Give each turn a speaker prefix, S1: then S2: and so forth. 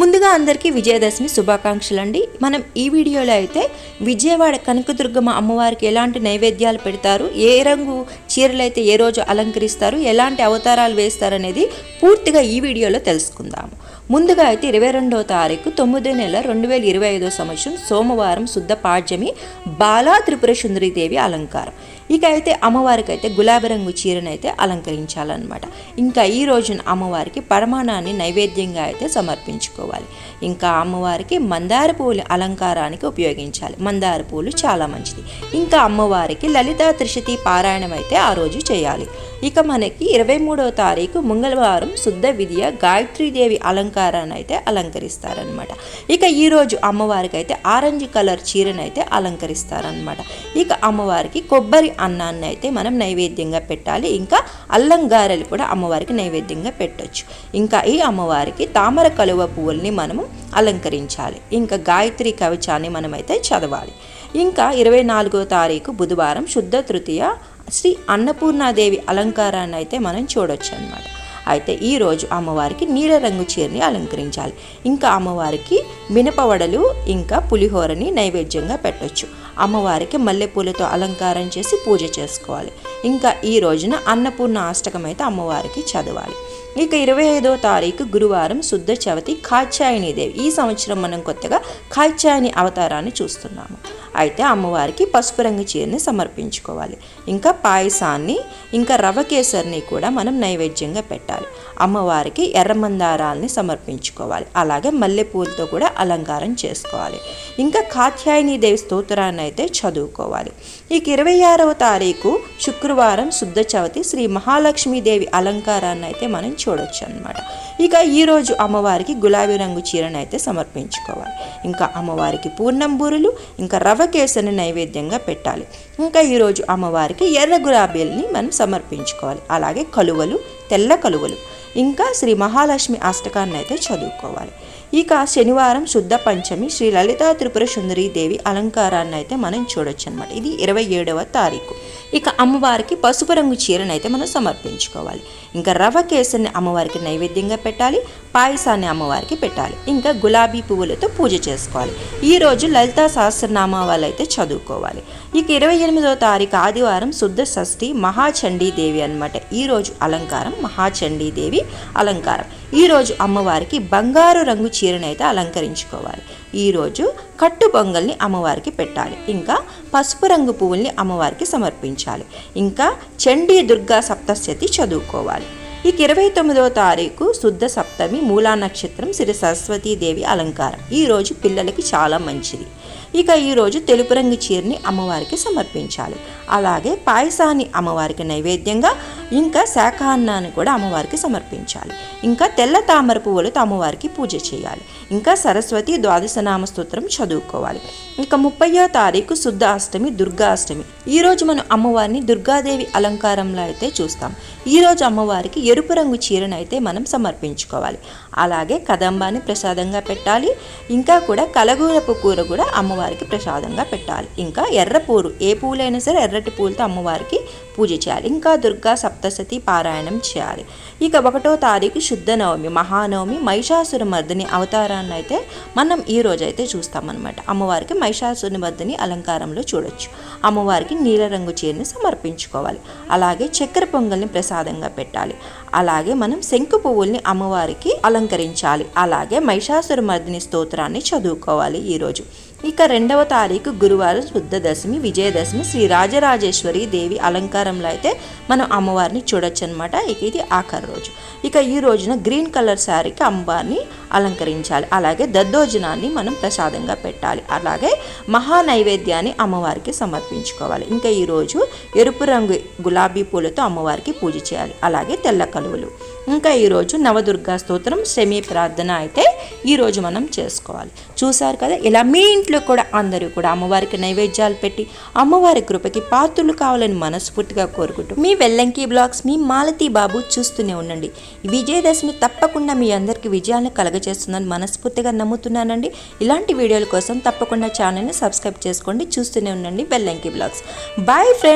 S1: ముందుగా అందరికీ విజయదశమి శుభాకాంక్షలు అండి మనం ఈ వీడియోలో అయితే విజయవాడ కనకదుర్గమ్మ అమ్మవారికి ఎలాంటి నైవేద్యాలు పెడతారు ఏ రంగు చీరలు అయితే ఏ రోజు అలంకరిస్తారు ఎలాంటి అవతారాలు వేస్తారు అనేది పూర్తిగా ఈ వీడియోలో తెలుసుకుందాము. ముందుగా అయితే ఇరవై రెండవ తారీఖు తొమ్మిదో నెల రెండు వేల ఇరవై ఐదో సంవత్సరం సోమవారం శుద్ధ పాడ్యమి బాలా త్రిపుర సుందరీదేవి అలంకారం. ఇక అయితే అమ్మవారికి అయితే గులాబీ రంగు చీరను అయితే అలంకరించాలన్నమాట. ఇంకా ఈ రోజున అమ్మవారికి పరమాణాన్ని నైవేద్యంగా అయితే సమర్పించుకోవాలి. ఇంకా అమ్మవారికి మందార పూలు అలంకారానికి ఉపయోగించాలి. మందార పూలు చాలా మంచిది. ఇంకా అమ్మవారికి లలితా త్రిశతి పారాయణం అయితే ఆ రోజు చేయాలి. ఇక మనకి ఇరవై మూడవ తారీఖు మంగళవారం శుద్ధ విద్య గాయత్రీదేవి అలంకారాన్ని అయితే అలంకరిస్తారనమాట ఇక ఈరోజు అమ్మవారికి అయితే ఆరెంజ్ కలర్ చీరనైతే అలంకరిస్తారనమాట ఇక అమ్మవారికి కొబ్బరి అన్నాన్ని అయితే మనం నైవేద్యంగా పెట్టాలి. ఇంకా అల్లం గారెలు కూడా అమ్మవారికి నైవేద్యంగా పెట్టొచ్చు. ఇంకా ఈ అమ్మవారికి తామర కలువ పువ్వుల్ని మనము అలంకరించాలి. ఇంకా గాయత్రి కవచాన్ని మనమైతే చదవాలి. ఇంకా ఇరవై నాలుగో తారీఖు బుధవారం శుద్ధ తృతీయ శ్రీ అన్నపూర్ణాదేవి అలంకారాన్ని అయితే మనం చూడొచ్చు అనమాట అయితే ఈరోజు అమ్మవారికి నీల రంగు చీరని అలంకరించాలి. ఇంకా అమ్మవారికి మినపవడలు ఇంకా పులిహోరని నైవేద్యంగా పెట్టొచ్చు. అమ్మవారికి మల్లెపూలతో అలంకారం చేసి పూజ చేసుకోవాలి. ఇంకా ఈ రోజున అన్నపూర్ణ అష్టకం అయితే అమ్మవారికి చదవాలి. ఇక ఇరవై ఐదో తారీఖు గురువారం శుద్ధ చవితి కాచాయని దేవి ఈ సంవత్సరం మనం కొత్తగా కాచాయని అవతారాన్ని చూస్తున్నాము. అయితే అమ్మవారికి పసుపు రంగు చీరని సమర్పించుకోవాలి. ఇంకా పాయసాన్ని ఇంకా రవ కేసరిని కూడా మనం నైవేద్యంగా పెట్టాలి. అమ్మవారికి ఎర్రమందారాల్ని సమర్పించుకోవాలి. అలాగే మల్లెపూలతో కూడా అలంకారం చేసుకోవాలి. ఇంకా కాత్యాయని దేవి స్తోత్రాన్ని అయితే చదువుకోవాలి. ఇక ఇరవై ఆరవ తారీఖు శుక్రవారం శుద్ధ చవితి శ్రీ మహాలక్ష్మీదేవి అలంకారాన్ని అయితే మనం చూడొచ్చు అనమాట ఇక ఈరోజు అమ్మవారికి గులాబీ రంగు చీరను అయితే సమర్పించుకోవాలి. ఇంకా అమ్మవారికి పూర్ణంబూరులు ఇంకా రవ కేసరి నైవేద్యంగా పెట్టాలి. ఇంకా ఈరోజు అమ్మవారికి ఎర్ర గులాబీల్ని మనం సమర్పించుకోవాలి. అలాగే కలువలు తెల్ల కలువలు. ఇంకా శ్రీ మహాలక్ష్మి అష్టకాన్ని అయితే చదువుకోవాలి. ఇక శనివారం శుద్ధ పంచమి శ్రీ లలితా త్రిపుర సుందరీ దేవి అలంకారాన్ని అయితే మనం చూడొచ్చు అనమాట ఇది ఇరవై ఏడవ తారీఖు. ఇక అమ్మవారికి పసుపు రంగు చీరను అయితే మనం సమర్పించుకోవాలి. ఇంకా రవ కేసరిని అమ్మవారికి నైవేద్యంగా పెట్టాలి పాయసాన్ని అమ్మవారికి పెట్టాలి ఇంకా గులాబీ పువ్వులతో పూజ చేసుకోవాలి. ఈ రోజు లలితా సహస్రనామాలు అయితే చదువుకోవాలి. ఇక ఇరవై ఎనిమిదవ తారీఖు ఆదివారం శుద్ధ షష్ఠి మహాచండీదేవి అనమాట ఈరోజు అలంకారం మహాచండీదేవి అలంకారం. ఈరోజు అమ్మవారికి బంగారు రంగు చీరను అయితే అలంకరించుకోవాలి. ఈరోజు కట్టు పొంగల్ని అమ్మవారికి పెట్టాలి. ఇంకా పసుపు రంగు పువ్వుల్ని అమ్మవారికి సమర్పించాలి. ఇంకా చండీ దుర్గా సప్తశతి చదువుకోవాలి. ఇక ఇరవై తొమ్మిదవ తారీఖు శుద్ధ సప్తమి మూలా నక్షత్రం శ్రీ సరస్వతీదేవి అలంకారం. ఈరోజు పిల్లలకి చాలా మంచిది. ఇక ఈరోజు తెలుపు రంగు చీరని అమ్మవారికి సమర్పించాలి. అలాగే పాయసాన్ని అమ్మవారికి నైవేద్యంగా ఇంకా శాఖాన్నాన్ని కూడా అమ్మవారికి సమర్పించాలి. ఇంకా తెల్ల తామర పువ్వులతో అమ్మవారికి పూజ చేయాలి. ఇంకా సరస్వతి ద్వాదశనామ స్తోత్రం చదువుకోవాలి. ఇంకా ముప్పయో తారీఖు శుద్ధ అష్టమి దుర్గా అష్టమి ఈరోజు మనం అమ్మవారిని దుర్గాదేవి అలంకారంలో అయితే చూస్తాం. ఈరోజు అమ్మవారికి ఎరుపు రంగు చీరను అయితే మనం సమర్పించుకోవాలి. అలాగే కదంబాన్ని ప్రసాదంగా పెట్టాలి. ఇంకా కూడా కలగూరపు కూర కూడా అమ్మవారికి ప్రసాదంగా పెట్టాలి. ఇంకా ఎర్ర పూలు ఏ పూలైనా సరే ఎర్రటి పూలతో అమ్మవారికి పూజ చేయాలి. ఇంకా దుర్గా సప్తశతి పారాయణం చేయాలి. ఇక ఒకటో తారీఖు శుద్ధ నవమి మహానవమి మహిషాసుర మర్దిని అవతారాన్ని అయితే మనం ఈ రోజు అయితే చూస్తామన్నమాట. అమ్మవారికి మహిషాసుర మర్దిని అలంకారంలో చూడొచ్చు. అమ్మవారికి నీల రంగు చీరని సమర్పించుకోవాలి. అలాగే చక్కెర పొంగల్ని ప్రసాదంగా పెట్టాలి. అలాగే మనం శంకు పువ్వుల్ని అమ్మవారికి అలంకరించాలి. అలాగే మహిషాసుర మర్దిని స్తోత్రాన్ని చదువుకోవాలి ఈరోజు. ఇక రెండవ తారీఖు గురువారం శుద్ధదశమి విజయదశమి శ్రీ రాజరాజేశ్వరి దేవి అలంకారంలో అయితే మనం అమ్మవారిని చూడొచ్చు అనమాట ఇక ఇది ఆఖరి రోజు. ఇక ఈ రోజున గ్రీన్ కలర్ శారీకి అమ్మవారిని అలంకరించాలి. అలాగే దద్దోజనాన్ని మనం ప్రసాదంగా పెట్టాలి. అలాగే మహా నైవేద్యాన్ని అమ్మవారికి సమర్పించుకోవాలి. ఇంకా ఈరోజు ఎరుపు రంగు గులాబీ పూలతో అమ్మవారికి పూజ చేయాలి. అలాగే తెల్ల కలువలు. ఇంకా ఈరోజు నవదుర్గా స్తోత్రం శమీ ప్రార్థన అయితే ఈరోజు మనం చేసుకోవాలి. చూసారు కదా? ఇలా మీ ఇంట్లో ఇంట్లో కూడా అందరూ కూడా అమ్మవారికి నైవేద్యాలు పెట్టి అమ్మవారి కృపకి పాత్రలు కావాలని మనస్ఫూర్తిగా కోరుకుంటూ మీ వెల్లంకి బ్లాగ్స్ మీ మాలతీ బాబు చూస్తూనే ఉండండి. విజయదశమి తప్పకుండా మీ అందరికీ విజయాలను కలగజేస్తుందని మనస్ఫూర్తిగా నమ్ముతున్నానండి. ఇలాంటి వీడియోల కోసం తప్పకుండా ఛానల్ని సబ్స్క్రైబ్ చేసుకోండి చూస్తూనే ఉండండి వెల్లంకి బ్లాగ్స్. Bye friends